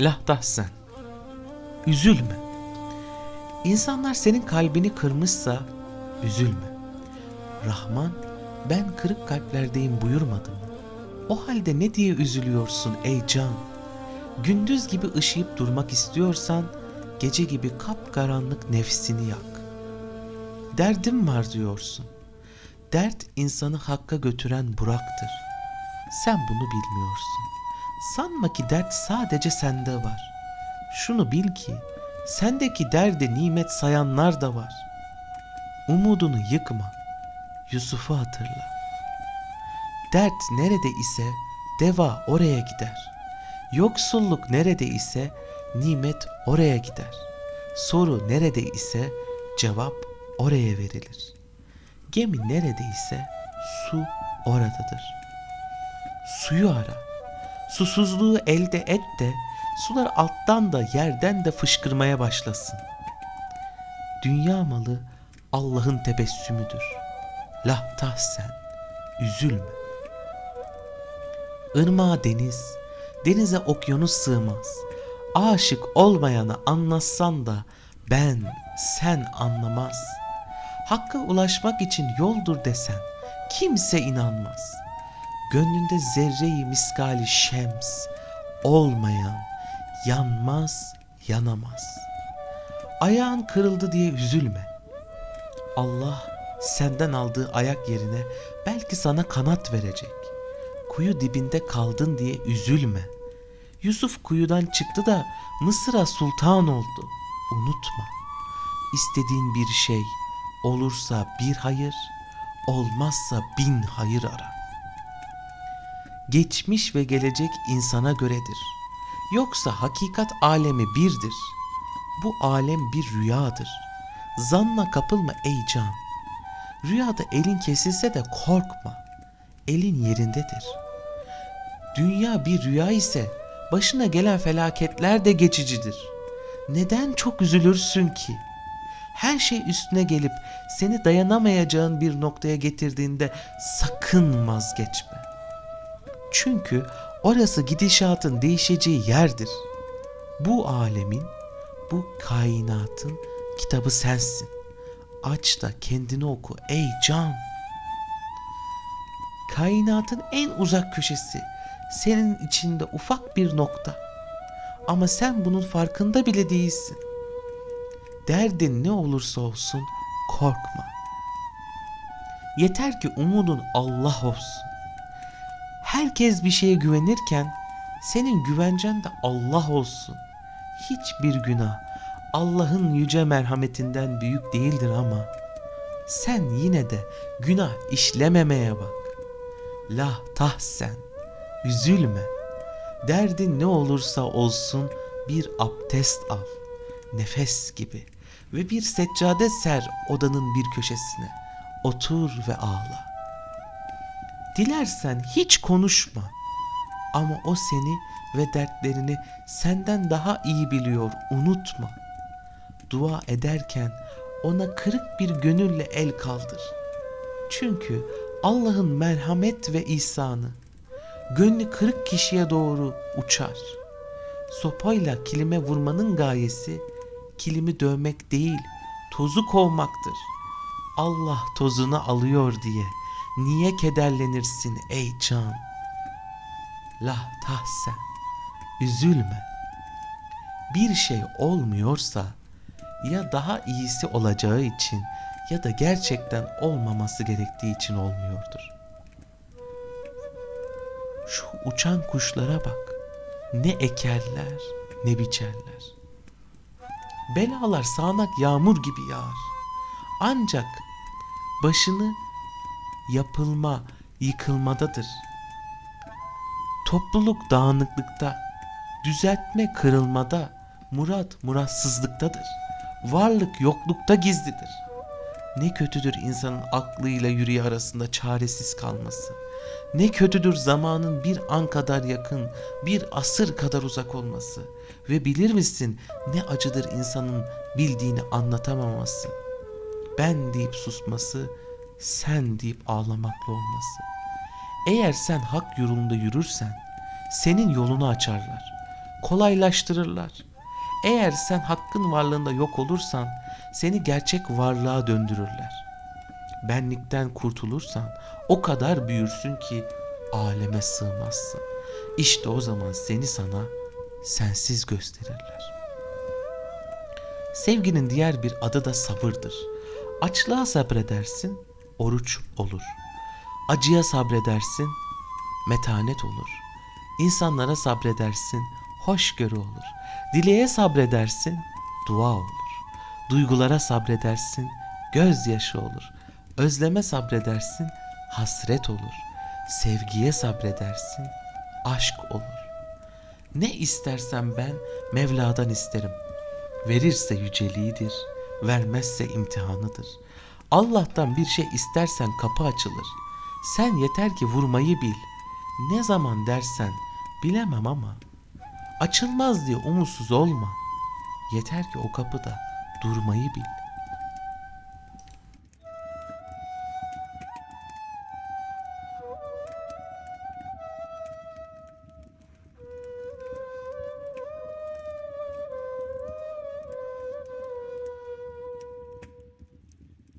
La tahsen. Üzülme. İnsanlar senin kalbini kırmışsa üzülme. Rahman ben kırık kalplerdeyim buyurmadı mı? O halde ne diye üzülüyorsun ey can? Gündüz gibi ışıyıp durmak istiyorsan gece gibi kapkaranlık nefsini yak. Derdim var diyorsun. Dert insanı hakka götüren Burak'tır. Sen bunu bilmiyorsun. Sanma ki dert sadece sende var. Şunu bil ki sendeki derde nimet sayanlar da var. Umudunu yıkma. Yusuf'u hatırla. Dert nerede ise deva oraya gider. Yoksulluk nerede ise nimet oraya gider. Soru nerede ise cevap oraya verilir. Gemi nerede ise su oradadır. Suyu ara. Susuzluğu elde et de sular alttan da yerden de fışkırmaya başlasın. Dünya malı Allah'ın tebessümüdür. La tahsen, üzülme. Irmağa deniz, denize okyanus sığmaz. Aşık olmayana anlatsan da ben, sen anlamaz. Hakka ulaşmak için yoldur desen kimse inanmaz. Gönlünde zerreyi miskali şems olmayan yanmaz, yanamaz. Ayağın kırıldı diye üzülme. Allah senden aldığı ayak yerine belki sana kanat verecek. Kuyu dibinde kaldın diye üzülme. Yusuf kuyudan çıktı da Mısır'a sultan oldu. Unutma. İstediğin bir şey olursa bir hayır, olmazsa bin hayır ara. Geçmiş ve gelecek insana göredir. Yoksa hakikat alemi birdir. Bu alem bir rüyadır. Zanna kapılma ey can. Rüyada elin kesilse de korkma. Elin yerindedir. Dünya bir rüya ise başına gelen felaketler de geçicidir. Neden çok üzülürsün ki? Her şey üstüne gelip seni dayanamayacağın bir noktaya getirdiğinde sakın vazgeçme. Çünkü orası gidişatın değişeceği yerdir. Bu alemin, bu kainatın kitabı sensin. Aç da kendini oku ey can. Kainatın en uzak köşesi senin içinde ufak bir nokta. Ama sen bunun farkında bile değilsin. Derdin ne olursa olsun korkma. Yeter ki umudun Allah olsun. Herkes bir şeye güvenirken senin güvencen de Allah olsun. Hiçbir günah Allah'ın yüce merhametinden büyük değildir ama sen yine de günah işlememeye bak. La tahsen, üzülme. Derdin ne olursa olsun bir abdest al, nefes gibi ve bir seccade ser odanın bir köşesine. Otur ve ağla. Dilersen hiç konuşma. Ama o seni ve dertlerini senden daha iyi biliyor, unutma. Dua ederken ona kırık bir gönülle el kaldır. Çünkü Allah'ın merhamet ve ihsanı gönlü kırık kişiye doğru uçar. Sopayla kilime vurmanın gayesi kilimi dövmek değil, tozu kovmaktır. Allah tozunu alıyor diye niye kederlenirsin ey can? La tahsen, üzülme. Bir şey olmuyorsa ya daha iyisi olacağı için ya da gerçekten olmaması gerektiği için olmuyordur. Şu uçan kuşlara bak. Ne ekerler ne biçerler. Belalar sağanak yağmur gibi yağar. Ancak başını yapılma, yıkılmadadır. Topluluk dağınıklıkta, düzeltme kırılmada, murat muratsızlıktadır. Varlık yoklukta gizlidir. Ne kötüdür insanın aklıyla yüreği arasında çaresiz kalması. Ne kötüdür zamanın bir an kadar yakın, bir asır kadar uzak olması. Ve bilir misin ne acıdır insanın bildiğini anlatamaması. Ben deyip susması, sen deyip ağlamakla olması. Eğer sen hak yolunda yürürsen senin yolunu açarlar. kolaylaştırırlar. Eğer sen hakkın varlığında yok olursan seni gerçek varlığa döndürürler. Benlikten kurtulursan o kadar büyürsün ki aleme sığmazsın. İşte o zaman seni sana sensiz gösterirler. Sevginin diğer bir adı da sabırdır. Açlığa sabredersin, oruç olur. Acıya sabredersin, metanet olur. İnsanlara sabredersin, hoşgörü olur. Dileğe sabredersin, dua olur. Duygulara sabredersin, gözyaşı olur. Özleme sabredersin, hasret olur. Sevgiye sabredersin, aşk olur. Ne istersem ben Mevla'dan isterim. Verirse yüceliğidir, vermezse imtihanıdır. Allah'tan bir şey istersen kapı açılır. Sen yeter ki vurmayı bil. Ne zaman dersen bilemem ama açılmaz diye umutsuz olma. Yeter ki o kapıda durmayı bil.